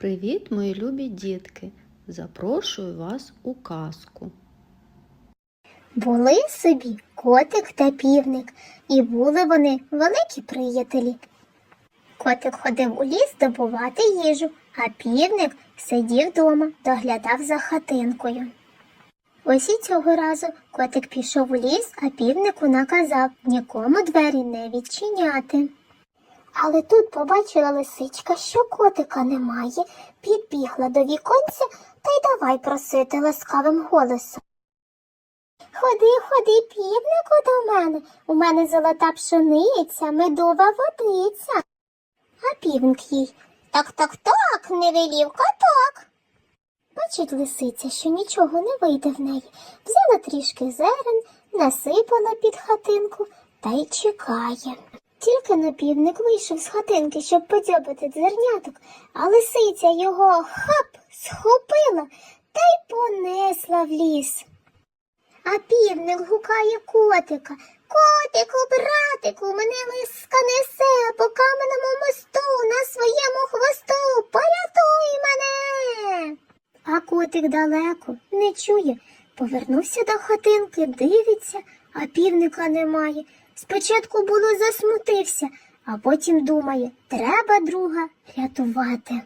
Привіт, мої любі дітки! Запрошую вас у казку. Були собі котик та півник, і були вони великі приятелі. Котик ходив у ліс добувати їжу, а півник сидів вдома, доглядав за хатинкою. Ось і цього разу котик пішов у ліс, а півнику наказав нікому двері не відчиняти. Але тут побачила лисичка, що котика немає, підбігла до віконця та й давай просити ласкавим голосом. Ходи, ходи, півнику до мене. У мене золота пшениця, медова водиця. А півник їй так, так, так, не велів коток. Бачить лисиця, що нічого не вийде в неї. Взяла трішки зерен, насипала під хатинку та й чекає. Тільки на півник вийшов з хатинки, щоб подзьобати зерняток, а лисиця його хап схопила та й понесла в ліс. А півник гукає котика. Котику, братику, мене лиска несе по каменному мосту на своєму хвосту. Порятуй мене. А котик далеко, не чує. Повернувся до хатинки, дивиться, а півника немає. Спочатку було засмутився, а потім думає, треба друга рятувати.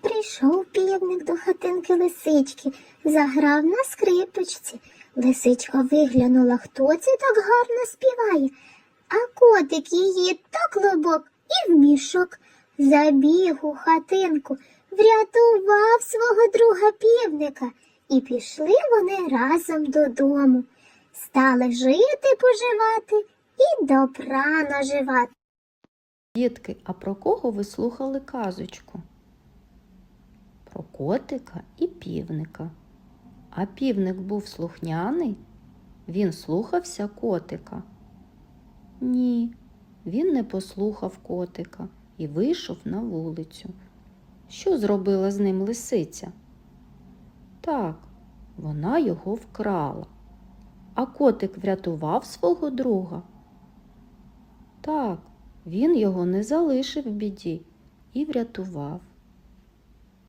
Прийшов півник до хатинки лисички, заграв на скрипочці. Лисичка виглянула, хто це так гарно співає, а котик її так лобок і в мішок. Забіг у хатинку, врятував свого друга півника, і пішли вони разом додому. Стали жити, поживати і добра наживати. Дітки, а про кого ви слухали казочку? Про котика і півника. А півник був слухняний? Він слухався котика? Ні, він не послухав котика і вийшов на вулицю. Що зробила з ним лисиця? Так, вона його вкрала. А котик врятував свого друга? Так, він його не залишив в біді і врятував.